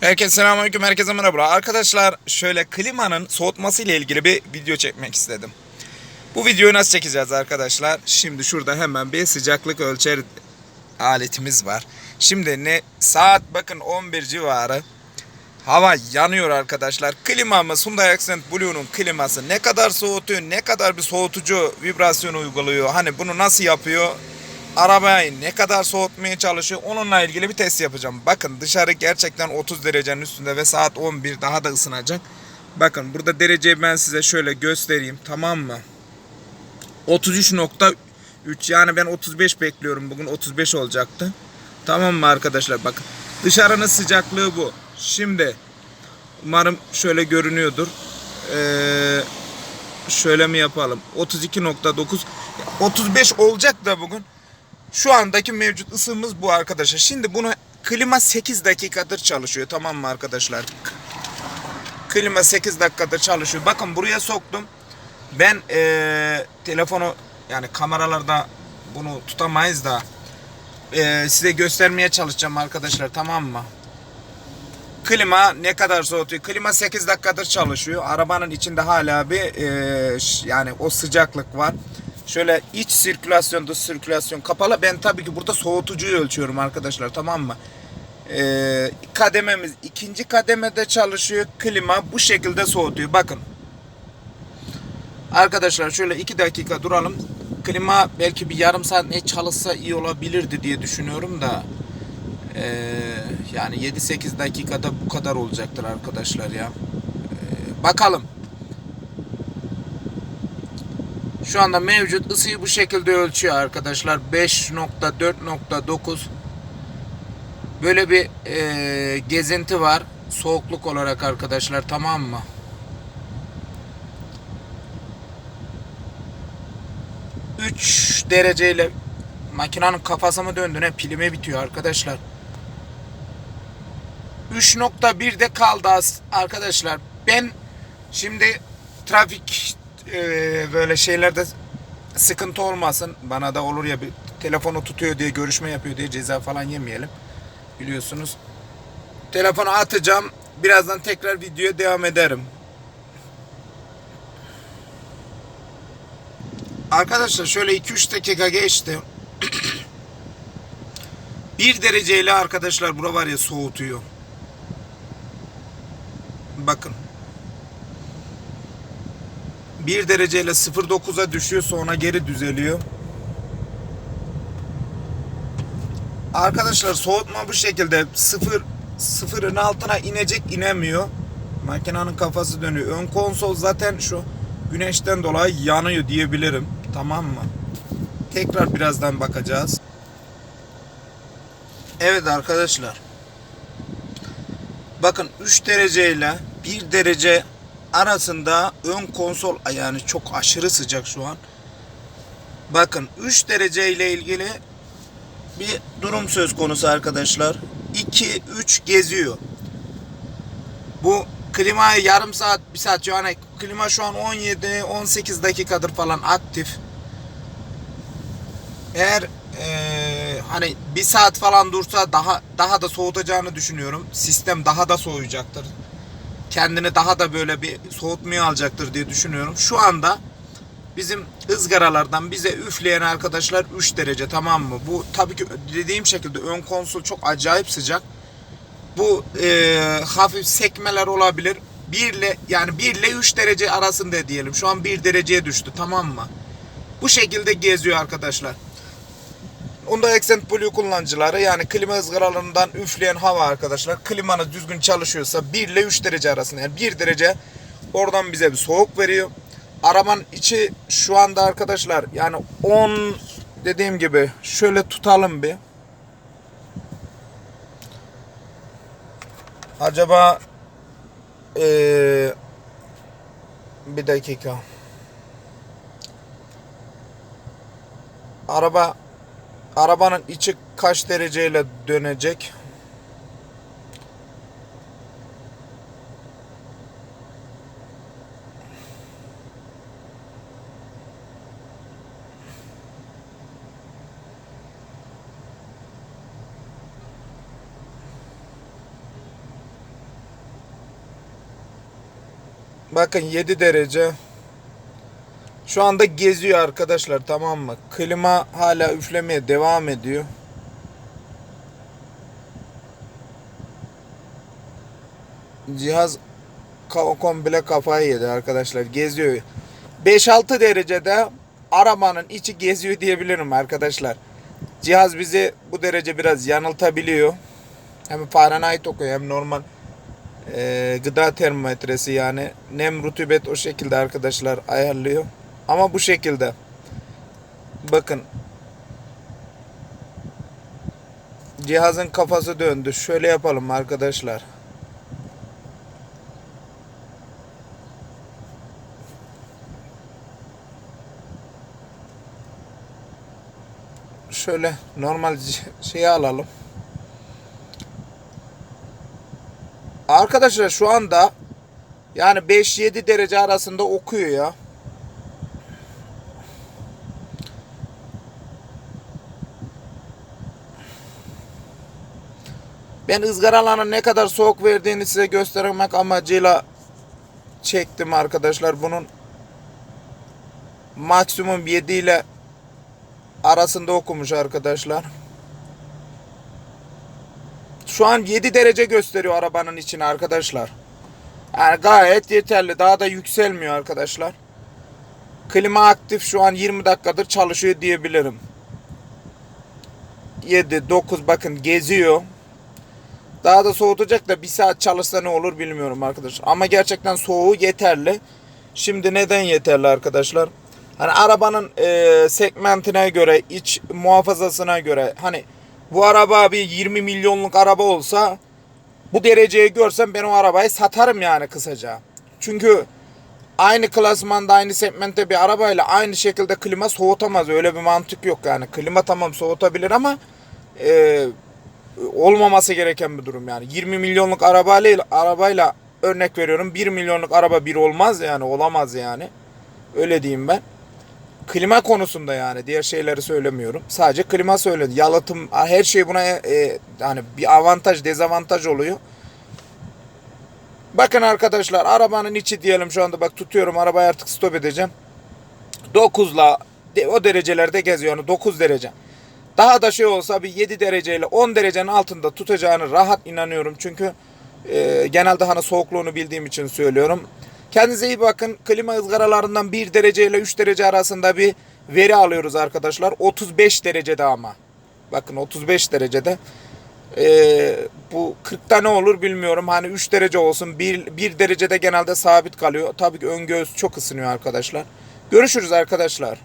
Herkese selamünaleyküm, herkese merhaba. Arkadaşlar şöyle klimanın soğutması ile ilgili bir video çekmek istedim. Bu videoyu nasıl çekeceğiz arkadaşlar? Şimdi şurada hemen bir sıcaklık ölçer aletimiz var. Şimdi ne saat bakın 11 civarı. Hava yanıyor arkadaşlar. Klimamız Hyundai Accent Blue'nun kliması ne kadar soğutuyor, ne kadar bir soğutucu vibrasyon uyguluyor. Hani bunu nasıl yapıyor? Arabayı ne kadar soğutmaya çalışıyor onunla ilgili bir test yapacağım. Bakın dışarı gerçekten 30 derecenin üstünde ve saat 11 daha da ısınacak. Bakın burada dereceyi ben size şöyle göstereyim tamam mı? 33.3 yani ben 35 bekliyorum bugün 35 olacaktı. Tamam mı arkadaşlar bakın dışarının sıcaklığı bu. Şimdi umarım şöyle görünüyordur. Ee, şöyle mi yapalım? 32.9 35 olacak da bugün. Şu andaki mevcut ısımız bu arkadaşlar. Şimdi bunu klima 8 dakikadır çalışıyor tamam mı arkadaşlar? Klima 8 dakikadır çalışıyor. Bakın buraya soktum. Ben eee, telefonu yani kameralarda bunu tutamayız da eee, size göstermeye çalışacağım arkadaşlar tamam mı? Klima ne kadar soğutuyor? Klima 8 dakikadır çalışıyor. Arabanın içinde hala bir ş- yani o sıcaklık var. Şöyle iç sirkülasyon, dış sirkülasyon kapalı. Ben tabii ki burada soğutucuyu ölçüyorum arkadaşlar tamam mı? Eee, kadememiz ikinci kademede çalışıyor. Klima bu şekilde soğutuyor. Bakın. Arkadaşlar şöyle 2 dakika duralım. Klima belki bir yarım saat ne çalışsa iyi olabilirdi diye düşünüyorum da. Ee, yani 7-8 dakikada bu kadar olacaktır arkadaşlar ya. Ee, bakalım. Şu anda mevcut ısıyı bu şekilde ölçüyor arkadaşlar. 5.4.9 Böyle bir e, gezinti var. Soğukluk olarak arkadaşlar tamam mı? Üç dereceyle makinenin kafası mı döndü ne pilime bitiyor arkadaşlar. 3.1'de kaldı arkadaşlar. Ben şimdi trafik e, böyle şeylerde sıkıntı olmasın. Bana da olur ya bir telefonu tutuyor diye görüşme yapıyor diye ceza falan yemeyelim. Biliyorsunuz. Telefonu atacağım. Birazdan tekrar videoya devam ederim. Arkadaşlar şöyle 2-3 dakika geçti. 1 dereceyle arkadaşlar bura var ya soğutuyor. Bakın. 1 dereceyle 0.9'a düşüyor sonra geri düzeliyor. Arkadaşlar soğutma bu şekilde sıfır sıfırın altına inecek inemiyor. Makinenin kafası dönüyor. Ön konsol zaten şu güneşten dolayı yanıyor diyebilirim. Tamam mı? Tekrar birazdan bakacağız. Evet arkadaşlar. Bakın 3 derece ile 1 derece arasında ön konsol yani çok aşırı sıcak şu an. Bakın 3 derece ile ilgili bir durum söz konusu arkadaşlar. 2 3 geziyor. Bu klimayı yarım saat bir saat yani klima şu an 17 18 dakikadır falan aktif. Eğer eee, hani bir saat falan dursa daha daha da soğutacağını düşünüyorum. Sistem daha da soğuyacaktır. Kendini daha da böyle bir soğutmaya alacaktır diye düşünüyorum. Şu anda bizim ızgaralardan bize üfleyen arkadaşlar 3 derece tamam mı? Bu tabii ki dediğim şekilde ön konsol çok acayip sıcak. Bu eee, hafif sekmeler olabilir. 1 ile yani 1 ile 3 derece arasında diyelim. Şu an 1 dereceye düştü tamam mı? Bu şekilde geziyor arkadaşlar. Onda Accent Blue kullanıcıları yani klima ızgaralarından üfleyen hava arkadaşlar. Klimanız düzgün çalışıyorsa 1 ile 3 derece arasında yani 1 derece oradan bize bir soğuk veriyor. Arabanın içi şu anda arkadaşlar yani 10 dediğim gibi şöyle tutalım bir. Acaba eee, bir dakika. Araba Arabanın içi kaç dereceyle dönecek? Bakın 7 derece şu anda geziyor arkadaşlar tamam mı? Klima hala üflemeye devam ediyor. Cihaz komple kafayı yedi arkadaşlar. Geziyor. 5-6 derecede arabanın içi geziyor diyebilirim arkadaşlar. Cihaz bizi bu derece biraz yanıltabiliyor. Hem Fahrenheit okuyor hem normal e, gıda termometresi yani nem rutubet o şekilde arkadaşlar ayarlıyor. Ama bu şekilde. Bakın. Cihazın kafası döndü. Şöyle yapalım arkadaşlar. Şöyle normal şeyi alalım. Arkadaşlar şu anda yani 5-7 derece arasında okuyor ya. Ben ızgaraların ne kadar soğuk verdiğini size göstermek amacıyla çektim arkadaşlar. Bunun maksimum 7 ile arasında okumuş arkadaşlar. Şu an 7 derece gösteriyor arabanın içine arkadaşlar. Yani gayet yeterli. Daha da yükselmiyor arkadaşlar. Klima aktif şu an 20 dakikadır çalışıyor diyebilirim. 7, 9 bakın geziyor. Daha da soğutacak da bir saat çalışsa ne olur bilmiyorum arkadaşlar. Ama gerçekten soğuğu yeterli. Şimdi neden yeterli arkadaşlar? Hani arabanın e, segmentine göre, iç muhafazasına göre hani bu araba bir 20 milyonluk araba olsa bu dereceyi görsem ben o arabayı satarım yani kısaca. Çünkü aynı klasmanda aynı segmentte bir arabayla aynı şekilde klima soğutamaz. Öyle bir mantık yok yani. Klima tamam soğutabilir ama e, olmaması gereken bir durum yani. 20 milyonluk arabayla arabayla örnek veriyorum 1 milyonluk araba bir olmaz yani olamaz yani. Öyle diyeyim ben. Klima konusunda yani diğer şeyleri söylemiyorum. Sadece klima söyledi. Yalıtım her şey buna e, yani bir avantaj dezavantaj oluyor. Bakın arkadaşlar arabanın içi diyelim şu anda bak tutuyorum arabayı artık stop edeceğim. 9'la de, o derecelerde geziyor yani 9 derece. Daha da şey olsa bir 7 dereceyle 10 derecenin altında tutacağını rahat inanıyorum. Çünkü e, genelde hani soğukluğunu bildiğim için söylüyorum. Kendinize iyi bakın. Klima ızgaralarından 1 derece ile 3 derece arasında bir veri alıyoruz arkadaşlar. 35 derecede ama. Bakın 35 derecede. Ee, bu 40'ta ne olur bilmiyorum. Hani 3 derece olsun. 1, 1 derecede genelde sabit kalıyor. Tabii ki ön göğüs çok ısınıyor arkadaşlar. Görüşürüz arkadaşlar.